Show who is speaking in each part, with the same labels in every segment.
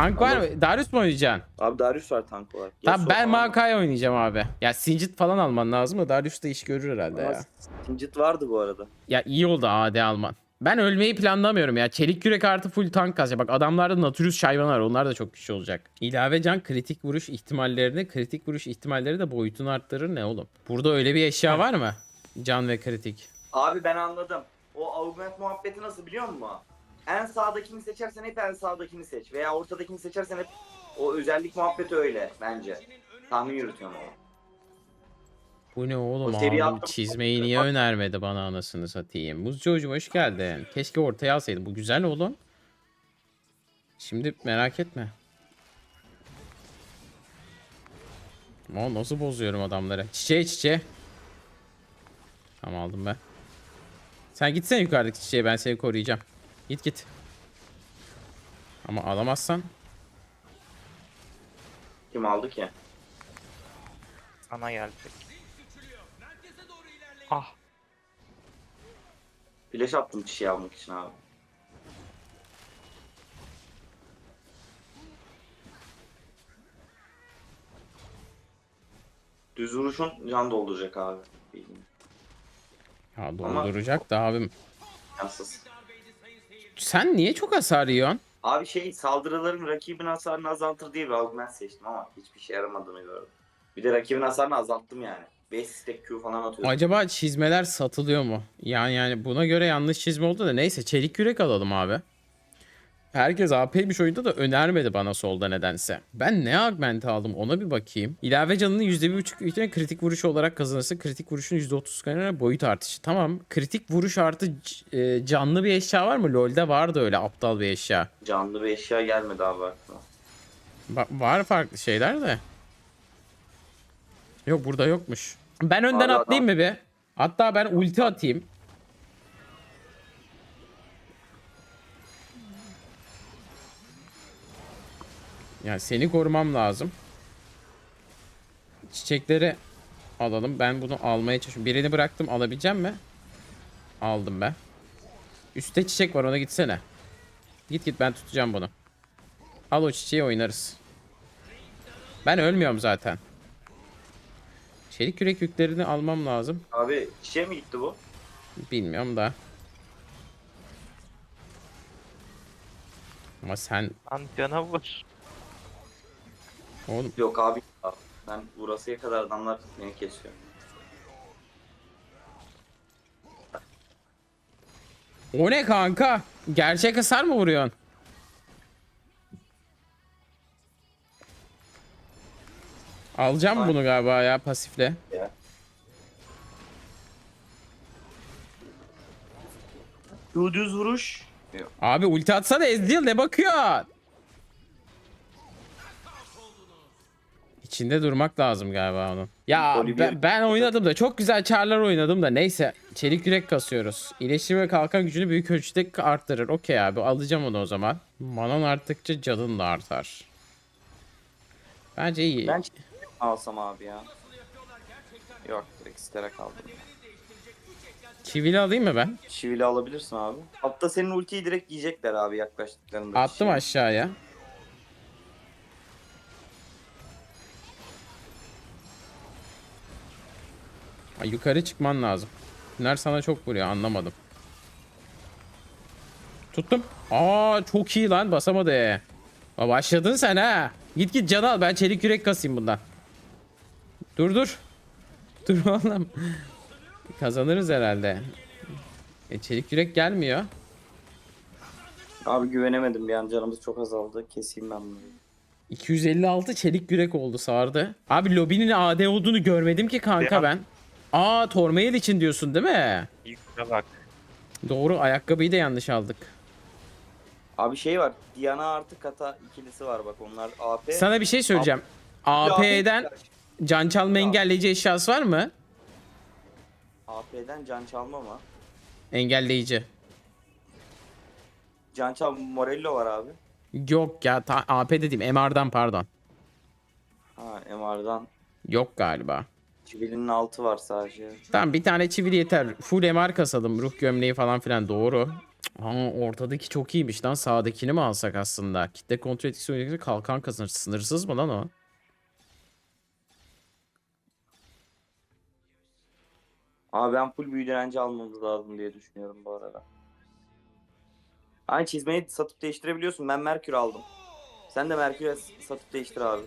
Speaker 1: Tank var mı? Darius mu oynayacaksın?
Speaker 2: Abi Darius var tank olarak.
Speaker 1: Tamam ben. Makai oynayacağım abi. Ya Singed falan alman lazım da Darius da iş görür herhalde ya.
Speaker 2: Singed vardı bu arada.
Speaker 1: Ya iyi oldu AD alman. Ben ölmeyi planlamıyorum ya. Çelik yürek artı full tank kasacak. Bak adamlarda Nautilus Şayvan var. Onlar da çok güçlü olacak. İlave can kritik vuruş ihtimallerini, kritik vuruş ihtimalleri de boyutunu arttırır ne oğlum? Burada öyle bir eşya var mı? Can ve kritik.
Speaker 2: Abi ben anladım. O augment muhabbeti nasıl biliyor musun? En sağdakini seçersen hep en sağdakini seç. Veya ortadakini seçersen hep o özellik muhabbeti öyle bence. Tahmin yürütüyorum ama.
Speaker 1: Bu ne oğlum abi
Speaker 2: attım.
Speaker 1: çizmeyi niye önermedi bana anasını satayım. Muzcu hocam hoş geldin. Keşke ortaya alsaydı. Bu güzel oğlum. Şimdi merak etme. Ama nasıl bozuyorum adamları. Çiçeğe çiçeğe. Tamam aldım ben. Sen gitsene yukarıdaki çiçeğe ben seni koruyacağım. Git git. Ama alamazsan.
Speaker 2: Kim aldı ki?
Speaker 3: Sana gelecek. Ah.
Speaker 2: Flash attım çiçeği almak için abi. Düz vuruşun can dolduracak abi.
Speaker 1: Ya dolduracak da abim.
Speaker 2: Yansız.
Speaker 1: Sen niye çok hasar yiyorsun?
Speaker 2: Abi şey saldırıların rakibin hasarını azaltır diye bir augment seçtim ama hiçbir şey yaramadığını gördüm. Bir de rakibin hasarını azalttım yani. 5 stack Q falan atıyorum.
Speaker 1: Acaba çizmeler satılıyor mu? Yani yani buna göre yanlış çizme oldu da neyse çelik yürek alalım abi. Herkes AP'miş oyunda da önermedi bana solda nedense. Ben ne augment aldım ona bir bakayım. İlave canının %1.5 ihtimalle kritik vuruş olarak kazanırsa kritik vuruşun %30 kadar boyut artışı. Tamam kritik vuruş artı e, canlı bir eşya var mı? LoL'de vardı öyle aptal bir eşya.
Speaker 2: Canlı bir eşya gelmedi abi aklıma.
Speaker 1: Ba- var farklı şeyler de. Yok burada yokmuş. Ben önden
Speaker 2: Abi
Speaker 1: atlayayım mı bir? Hatta ben ulti atayım. Yani seni korumam lazım. Çiçekleri alalım. Ben bunu almaya çalışıyorum. Birini bıraktım. Alabileceğim mi? Aldım ben. Üstte çiçek var ona gitsene. Git git ben tutacağım bunu. Al o çiçeği oynarız. Ben ölmüyorum zaten. Çelik yürek yüklerini almam lazım.
Speaker 2: Abi çiçeğe mi gitti bu?
Speaker 1: Bilmiyorum da. Ama sen
Speaker 3: Lan canavar.
Speaker 1: Oğlum
Speaker 2: Yok abi. Ben burasıya kadar adamlar beni kesiyor.
Speaker 1: o ne kanka? Gerçek hasar mı vuruyorsun? Alacağım bunu galiba ya pasifle.
Speaker 2: Ya. düz vuruş.
Speaker 1: Abi ulti atsana Ezreal ne bakıyor? İçinde durmak lazım galiba onun. Ya ben, ben oynadım da çok güzel çarlar oynadım da neyse. Çelik yürek kasıyoruz. İyileşim ve kalkan gücünü büyük ölçüde arttırır. Okey abi alacağım onu o zaman. Manan arttıkça canın da artar. Bence iyi.
Speaker 2: Ben alsam abi ya. Yok direkt istere kaldım.
Speaker 1: Çivili alayım mı ben?
Speaker 2: Çivili alabilirsin abi. Hatta senin ultiyi direkt yiyecekler abi yaklaştıklarında.
Speaker 1: Attım aşağıya. Ay, yukarı çıkman lazım. Bunlar sana çok vuruyor anlamadım. Tuttum. Aa çok iyi lan basamadı. Aa, başladın sen ha. Git git can al ben çelik yürek kasayım bundan. Dur dur. Dur oğlum. Kazanırız herhalde. E, çelik yürek gelmiyor.
Speaker 2: Abi güvenemedim bir an canımız çok azaldı. Keseyim ben bunu.
Speaker 1: 256 çelik yürek oldu sardı. Abi lobinin AD olduğunu görmedim ki kanka
Speaker 3: Ya.
Speaker 1: ben. Aa Tormail için diyorsun değil mi?
Speaker 3: Yükle bak.
Speaker 1: Doğru ayakkabıyı da yanlış aldık.
Speaker 2: Abi şey var. Diana artı kata ikilisi var bak onlar AP.
Speaker 1: Sana bir şey söyleyeceğim.
Speaker 2: AP
Speaker 1: AP'den can çalma engelleyici eşyası var mı?
Speaker 2: AP'den can çalma mı?
Speaker 1: Engelleyici.
Speaker 2: Can çal Morello var abi.
Speaker 1: Yok ya ta- AP dediğim MR'dan pardon.
Speaker 2: Ha MR'dan.
Speaker 1: Yok galiba.
Speaker 2: Çivilinin altı var sadece.
Speaker 1: Tamam bir tane çivili yeter. Full MR kasalım. Ruh gömleği falan filan doğru. Aa, ortadaki çok iyiymiş lan. Sağdakini mi alsak aslında? Kitle kontrol etkisi oynayacaksa kalkan kazanır. Sınırsız mı lan o?
Speaker 2: Abi ben full büyü direnci almamız lazım diye düşünüyorum bu arada. Aynı çizmeyi satıp değiştirebiliyorsun. Ben Merkür aldım. Sen de Merkür'e satıp değiştir abi.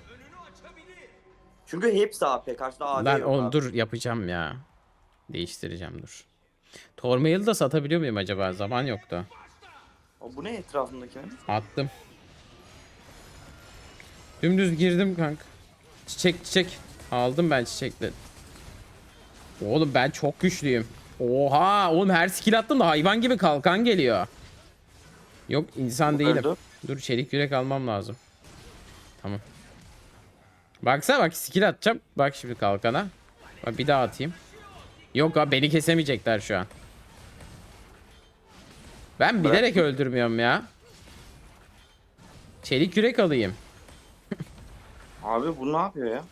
Speaker 2: Çünkü hepsi AP. Karşıda AD
Speaker 1: Lan
Speaker 2: yok
Speaker 1: oğlum
Speaker 2: abi.
Speaker 1: dur yapacağım ya. Değiştireceğim dur. Tormail'i da satabiliyor muyum acaba? Zaman yoktu.
Speaker 2: O, bu ne etrafındakinin?
Speaker 1: Attım. Dümdüz girdim kanka. Çiçek çiçek. Aldım ben çiçekleri. Oğlum ben çok güçlüyüm. Oha oğlum her skill attım da hayvan gibi kalkan geliyor. Yok insan değilim.
Speaker 2: Öldü.
Speaker 1: Dur çelik yürek almam lazım. Tamam. Baksana bak skill atacağım. Bak şimdi kalkana. Bak bir daha atayım. Yok abi beni kesemeyecekler şu an. Ben bilerek öldürmüyorum ya. Çelik yürek alayım.
Speaker 2: Abi bu ne yapıyor ya?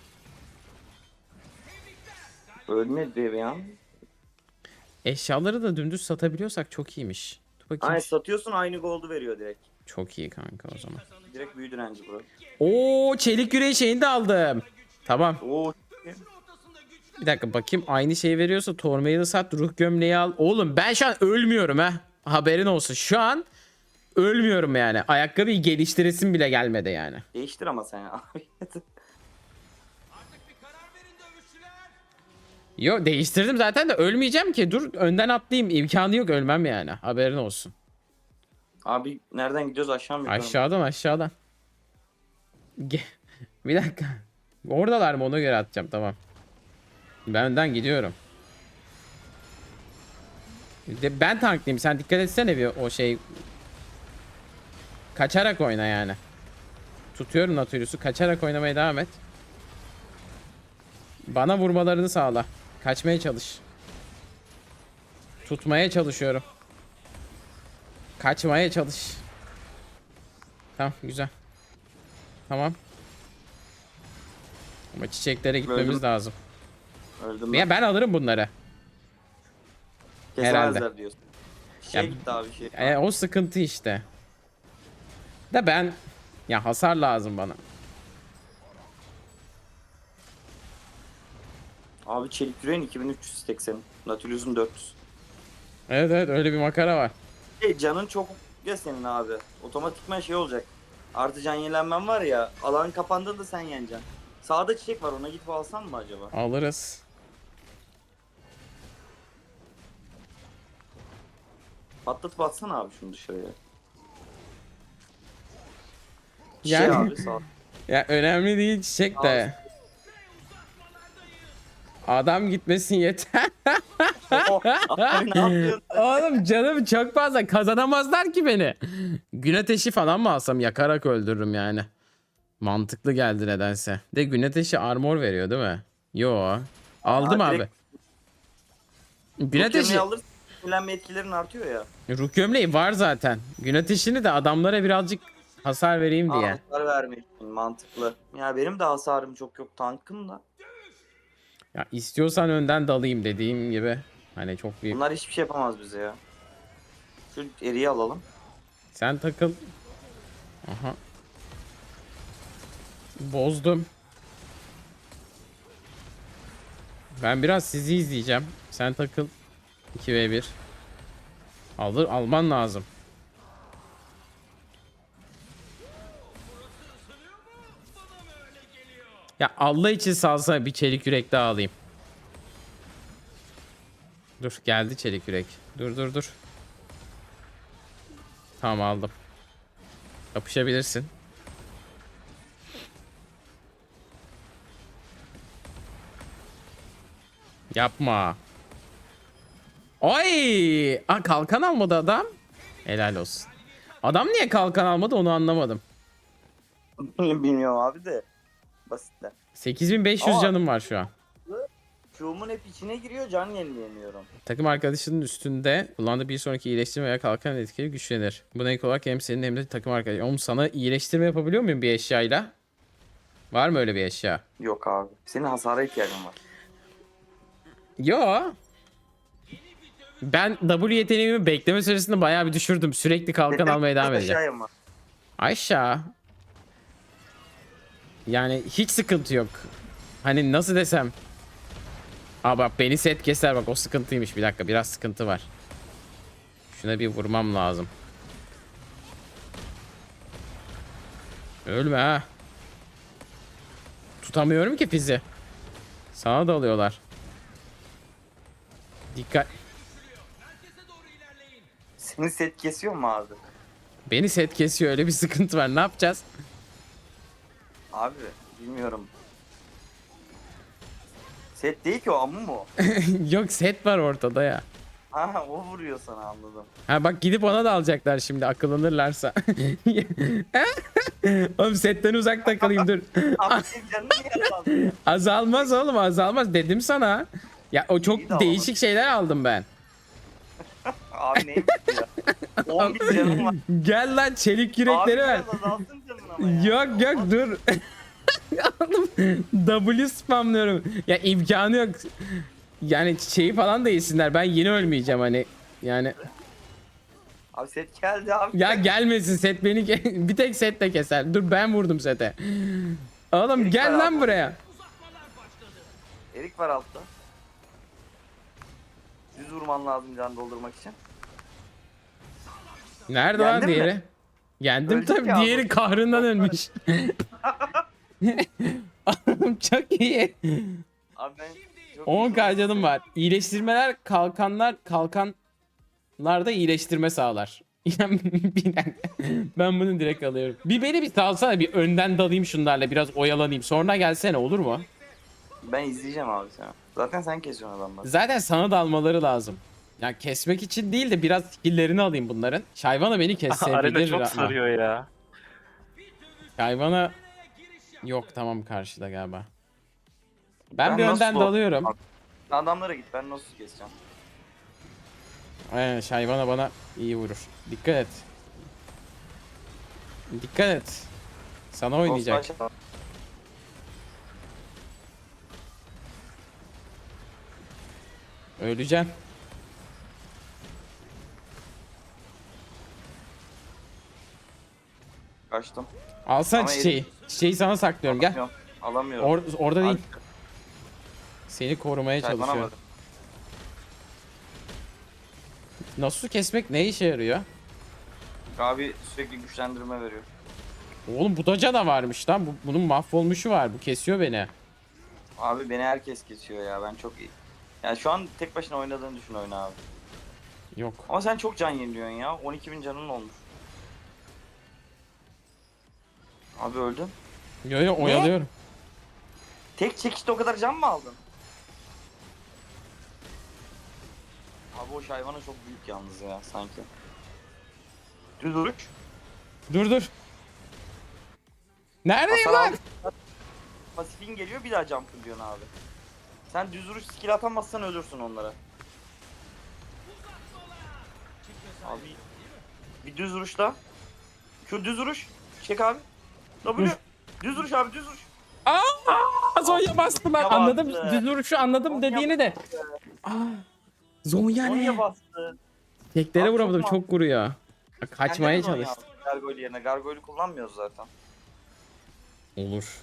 Speaker 2: Ölmedi bir an.
Speaker 1: Eşyaları da dümdüz satabiliyorsak çok iyiymiş. Dur bakayım.
Speaker 2: Ay satıyorsun aynı gold'u veriyor direkt.
Speaker 1: Çok iyi kanka o zaman.
Speaker 2: Direkt büyü direnci bro.
Speaker 1: Oo çelik yüreği şeyini de aldım. Tamam.
Speaker 2: Oo
Speaker 1: Bir dakika bakayım aynı şeyi veriyorsa Tormail'i sat ruh gömleği al. Oğlum ben şu an ölmüyorum ha. Haberin olsun. Şu an ölmüyorum yani. Ayakkabıyı geliştiresim bile gelmedi yani.
Speaker 2: değiştir ama sen ya.
Speaker 1: Yo değiştirdim zaten de ölmeyeceğim ki. Dur önden atlayayım. İmkanı yok ölmem yani. Haberin olsun.
Speaker 2: Abi nereden gidiyoruz aşağı mı?
Speaker 1: Aşağıdan aşağıdan. Ge- bir dakika. Oradalar mı ona göre atacağım tamam. Ben önden gidiyorum. De ben tanklayayım sen dikkat etsene bir o şey. Kaçarak oyna yani. Tutuyorum Nautilus'u kaçarak oynamaya devam et. Bana vurmalarını sağla. Kaçmaya çalış. Tutmaya çalışıyorum. Kaçmaya çalış. Tamam güzel. Tamam. Ama çiçeklere gitmemiz
Speaker 2: Öldüm.
Speaker 1: lazım.
Speaker 2: Öldüm
Speaker 1: Ya
Speaker 2: ben.
Speaker 1: ben alırım bunları. Herhalde.
Speaker 2: diyorsun. Şey
Speaker 1: Ya-
Speaker 2: gitti abi şey.
Speaker 1: E, o sıkıntı işte. Da ben ya hasar lazım bana.
Speaker 2: Abi çelik yüreğin 2380. Nautilus'un 400.
Speaker 1: Evet evet öyle bir makara var.
Speaker 2: Şey, canın çok ya senin abi. Otomatikman şey olacak. Artı can yenilenmen var ya. Alan kapandığında sen yeneceksin. Sağda çiçek var ona gidip alsan mı acaba?
Speaker 1: Alırız.
Speaker 2: Patlatıp atsana abi şunu dışarıya. Şey
Speaker 1: Yani
Speaker 2: abi sağ.
Speaker 1: ya önemli değil çiçek de. Adam gitmesin yeter.
Speaker 2: Oh, abi ne yapıyorsun?
Speaker 1: Oğlum canım çok fazla kazanamazlar ki beni. Gün ateşi falan mı alsam yakarak öldürürüm yani. Mantıklı geldi nedense. De gün ateşi armor veriyor değil mi? Yo. Aldım
Speaker 2: Aa,
Speaker 1: abi.
Speaker 2: direkt-
Speaker 1: Gün ateşi.
Speaker 2: alırsın. Yenilenme etkilerin artıyor ya.
Speaker 1: Ruh gömleği var zaten. Gün ateşini de adamlara birazcık hasar vereyim diye.
Speaker 2: Hasar vermek için mantıklı. Ya benim de hasarım çok yok tankım da.
Speaker 1: Ya istiyorsan önden dalayım dediğim gibi. Hani çok büyük.
Speaker 2: Bunlar hiçbir şey yapamaz bize ya. Şu eriyi alalım.
Speaker 1: Sen takıl. Aha. Bozdum. Ben biraz sizi izleyeceğim. Sen takıl. 2v1. Alır alman lazım. Ya Allah için salsa bir çelik yürek daha alayım. Dur geldi çelik yürek. Dur dur dur. Tamam aldım. Yapışabilirsin. Yapma. Ay! Aa, kalkan almadı adam. Helal olsun. Adam niye kalkan almadı onu anlamadım.
Speaker 2: Bilmiyorum abi de. Basitler.
Speaker 1: 8500
Speaker 2: Aa.
Speaker 1: canım var şu an.
Speaker 2: Q'mun hep içine giriyor can yenileyemiyorum.
Speaker 1: Takım arkadaşının üstünde kullandığı bir sonraki iyileştirme veya kalkan etkili güçlenir. Buna ek olarak hem senin hem de takım arkadaşın. Oğlum sana iyileştirme yapabiliyor muyum bir eşyayla? Var mı öyle bir eşya?
Speaker 2: Yok abi. Senin hasara ihtiyacın var.
Speaker 1: Yo. Ben W yeteneğimi bekleme süresinde bayağı bir düşürdüm. Sürekli kalkan almaya devam edeceğim.
Speaker 2: Aşağıya mı?
Speaker 1: Aşağı. Yani hiç sıkıntı yok. Hani nasıl desem. Aa bak beni set keser bak o sıkıntıymış bir dakika biraz sıkıntı var. Şuna bir vurmam lazım. Ölme ha. Tutamıyorum ki fizi. Sana da alıyorlar. Dikkat.
Speaker 2: Seni set kesiyor mu abi?
Speaker 1: Beni set kesiyor öyle bir sıkıntı var. Ne yapacağız?
Speaker 2: Abi bilmiyorum. Set değil ki o amı mı o?
Speaker 1: Yok set var ortada ya.
Speaker 2: Ha o vuruyor sana anladım.
Speaker 1: Ha bak gidip ona da alacaklar şimdi akıllanırlarsa. oğlum setten uzak takılayım dur.
Speaker 2: Abi senin canın niye azaldı?
Speaker 1: Azalmaz oğlum azalmaz dedim sana. Ya o
Speaker 2: İyi
Speaker 1: çok
Speaker 2: de
Speaker 1: değişik şeyler aldım ben.
Speaker 2: Abi neymiş ya? 10 bin canım var.
Speaker 1: Gel lan çelik
Speaker 2: Abi
Speaker 1: yürekleri ver.
Speaker 2: biraz azalsın canın ama ya.
Speaker 1: Yok yok dur. W spamlıyorum. Ya imkanı yok. Yani şeyi falan da yesinler. Ben yeni ölmeyeceğim hani. Yani
Speaker 2: Abi set geldi abi.
Speaker 1: ya gelmesin set beni ke- bir tek set de keser. Dur ben vurdum sete. Oğlum
Speaker 2: Erik
Speaker 1: gel
Speaker 2: var
Speaker 1: lan
Speaker 2: abi.
Speaker 1: buraya.
Speaker 2: Erik var altta. Düz vurman lazım can doldurmak için.
Speaker 1: Nerede lan
Speaker 2: Yendin mi?
Speaker 1: diğeri? Yendim
Speaker 2: Öldük
Speaker 1: tabii.
Speaker 2: ya
Speaker 1: Diğeri kahrından ölmüş. Oğlum çok iyi.
Speaker 2: Abi ben çok
Speaker 1: 10k canım var. İyileştirmeler kalkanlar kalkanlarda iyileştirme sağlar. Yani bir dakika. ben bunu direkt alıyorum. Bir beni bir salsana bir önden dalayım şunlarla biraz oyalanayım. Sonra gelsene olur mu?
Speaker 2: Ben izleyeceğim abi seni. Zaten sen kesiyorsun adamları.
Speaker 1: Zaten sana dalmaları lazım. Ya kesmek için değil de biraz skilllerini alayım bunların. Şayvana beni
Speaker 3: Arena
Speaker 1: kesebilir.
Speaker 3: çok
Speaker 1: ama.
Speaker 3: sarıyor ya.
Speaker 1: Şayvana yok tamam karşıda galiba. Ben,
Speaker 2: Ben
Speaker 1: bir önden dalıyorum.
Speaker 2: Adamlara git ben nasıl keseceğim.
Speaker 1: Aynen Şayvana bana iyi vurur. Dikkat et. Dikkat et. Sana oynayacak. Öleceğim.
Speaker 2: Kaçtım.
Speaker 1: Alsana çiçeği. Çiçeği sana saklıyorum gel.
Speaker 2: Alamıyorum. Alamıyorum.
Speaker 1: Or- orada değil.
Speaker 2: Abi,
Speaker 1: Seni korumaya çalışıyorum. Nasus'u kesmek ne işe yarıyor?
Speaker 2: Abi sürekli güçlendirme veriyor.
Speaker 1: Oğlum bu da canavarmış lan. Bu, bunun mahvolmuşu var. Bu kesiyor beni.
Speaker 2: Abi beni herkes kesiyor ya ben çok iyi. Yani şu an tek başına oynadığını düşün oyunu abi.
Speaker 1: Yok.
Speaker 2: Ama sen çok can yeniliyorsun ya. 12 bin canın olmuş. Abi öldün.
Speaker 1: Yo yo oyalıyorum.
Speaker 2: Tek çekişte o kadar can mı aldın? Abi o hayvana çok büyük yalnız ya sanki. Düz duruş.
Speaker 1: Dur dur. Neredeyim
Speaker 2: Hasar
Speaker 1: lan?
Speaker 2: aldın. Pasifin geliyor bir daha jump diyorsun abi. Sen düz duruş skill atamazsan ölürsün onlara. Abi bir düz duruşla. Şu düz duruş. Çek abi. W. düz duruş abi düz duruş.
Speaker 1: Aa, Zonya bastı ben
Speaker 2: Ya
Speaker 1: anladım.
Speaker 2: bastı.
Speaker 1: Düz duruşu anladım
Speaker 2: Zonya
Speaker 1: dediğini de. Aa, Zonya ne?
Speaker 2: bastı.
Speaker 1: Teklere
Speaker 2: Abi çok
Speaker 1: vuramadım
Speaker 2: mal.
Speaker 1: çok vuruyor. Bak, Kaçmaya
Speaker 2: Kendine Zonya
Speaker 1: çalıştım.
Speaker 2: Gargoyle yerine. Gargoyle kullanmıyoruz zaten.
Speaker 1: Olur.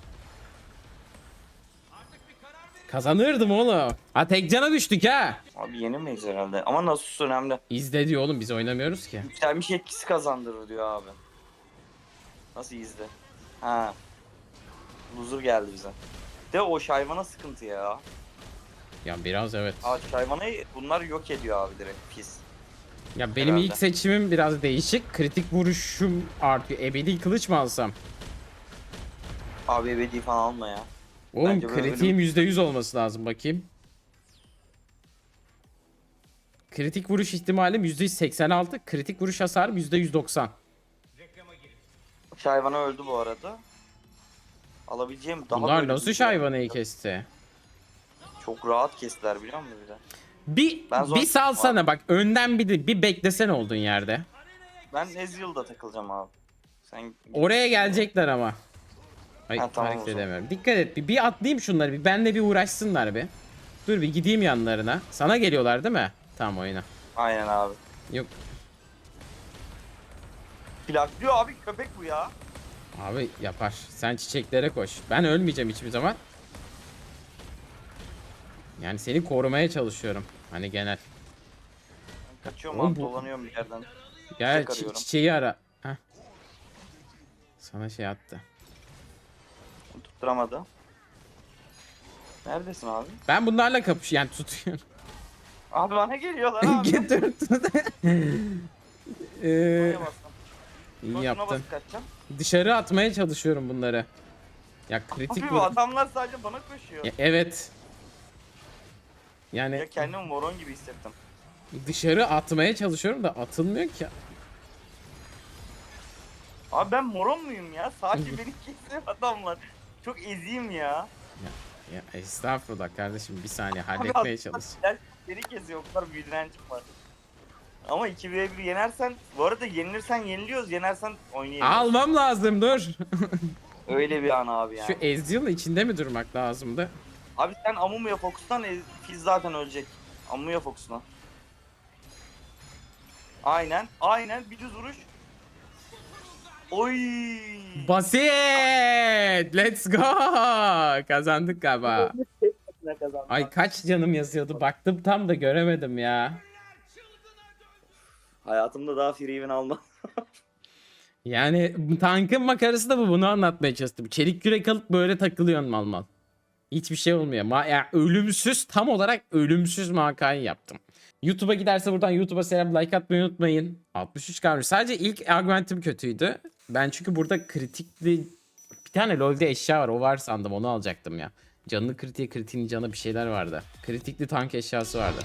Speaker 1: Kazanırdım oğlum. Ha tek cana düştük ha.
Speaker 2: Abi yenilmeyiz herhalde. Ama Nasus önemli.
Speaker 1: İzle diyor oğlum biz oynamıyoruz ki.
Speaker 2: Yükselmiş etkisi kazandırır diyor abi. Nasıl izle? Ha. Loser geldi bize. De o şayvana sıkıntı ya.
Speaker 1: Ya biraz evet.
Speaker 2: Aa şayvanayı bunlar yok ediyor abi direkt pis.
Speaker 1: Ya benim
Speaker 2: herhalde.
Speaker 1: ilk seçimim biraz değişik. Kritik vuruşum artıyor. Ebedi kılıç mı alsam?
Speaker 2: Abi ebedi falan alma ya.
Speaker 1: Oğlum
Speaker 2: Bence böyle
Speaker 1: kritiğim %100 olması lazım bakayım. Kritik vuruş ihtimalim %86, kritik vuruş hasarım %190.
Speaker 2: Şayvana öldü bu arada. Alabileceğim daha
Speaker 1: Bunlar
Speaker 2: böyle
Speaker 1: nasıl
Speaker 2: bir şey
Speaker 1: şayvanayı kesti?
Speaker 2: Çok rahat kestiler biliyor musun bir de?
Speaker 1: Bir,
Speaker 2: Ben zor-
Speaker 1: bir salsana bak önden bir de bir beklesene olduğun yerde.
Speaker 2: Ben Ezreal'da takılacağım abi. Sen
Speaker 1: Oraya gelecekler ama. Ay
Speaker 2: Ha, tamam o
Speaker 1: hareket
Speaker 2: zaman.
Speaker 1: edemiyorum. Dikkat et bir, bir atlayayım şunları bir benle bir uğraşsınlar bir. Dur bir gideyim yanlarına. Sana geliyorlar değil mi? Tamam oyna.
Speaker 2: Aynen abi.
Speaker 1: Yok
Speaker 2: Plaklıyor abi köpek bu ya.
Speaker 1: abi yapar. Sen çiçeklere koş. Ben ölmeyeceğim hiçbir zaman. Yani seni korumaya çalışıyorum. Hani genel.
Speaker 2: Ben kaçıyorum
Speaker 1: Oğlum
Speaker 2: abi
Speaker 1: bu-
Speaker 2: dolanıyorum bir yerden.
Speaker 1: Gel
Speaker 2: Çiçek
Speaker 1: çi-
Speaker 2: arıyorum.
Speaker 1: çiçeği ara. Heh. Sana şey attı.
Speaker 2: Tutturamadı. Neredesin abi?
Speaker 1: Ben bunlarla kapış yani tutuyorum.
Speaker 2: Abi bana geliyorlar abi.
Speaker 1: Tut. Ee. İyi yaptın.
Speaker 2: basıp kaçacağım.
Speaker 1: Dışarı atmaya çalışıyorum bunları. Ya kritik
Speaker 2: Abi
Speaker 1: vur-
Speaker 2: bu adamlar sadece bana koşuyor.
Speaker 1: Ya, evet. Yani
Speaker 2: Ya kendimi moron gibi hissettim.
Speaker 1: dışarı atmaya çalışıyorum da atılmıyor ki.
Speaker 2: Abi ben moron muyum ya? Sadece beni kesiyor adamlar. Çok eziyim ya.
Speaker 1: Ya estağfurullah kardeşim bir saniye halletmeye çalış.
Speaker 2: Beni kesiyor o kadar büyüdürencim var. Ama 2v1 yenersen, bu arada yenilirsen yeniliyoruz, yenersen oynayamıyoruz.
Speaker 1: Almam lazım dur.
Speaker 2: Öyle bir an abi yani.
Speaker 1: Şu Ezreal'ın içinde mi durmak lazımdı?
Speaker 2: Abi sen Amumu'ya fokuslan, Ez- Fizz zaten ölecek. Amumu'ya fokuslan. Aynen, aynen bir düz vuruş. Oy!
Speaker 1: Basit. Let's go. Kazandık galiba.
Speaker 2: Ne kazandı?
Speaker 1: Ay kaç canım yazıyordu. Baktım tam da göremedim ya.
Speaker 2: Hayatımda daha free win alma.
Speaker 1: Yani tankın makarası da bu. Bunu anlatmaya çalıştım. Çelik yürek alıp böyle takılıyorsun mal mal. Hiçbir şey olmuyor. Ma ya ölümsüz tam olarak ölümsüz makayı yaptım. YouTube'a giderse buradan YouTube'a selam like atmayı unutmayın. 63 kalmış. Sadece ilk argumentim kötüydü. Ben çünkü burada kritikli bir tane LoL'de eşya var. O var sandım. Onu alacaktım ya. Canını kritiğe kritiğin canı bir şeyler vardı. Kritikli tank eşyası vardı.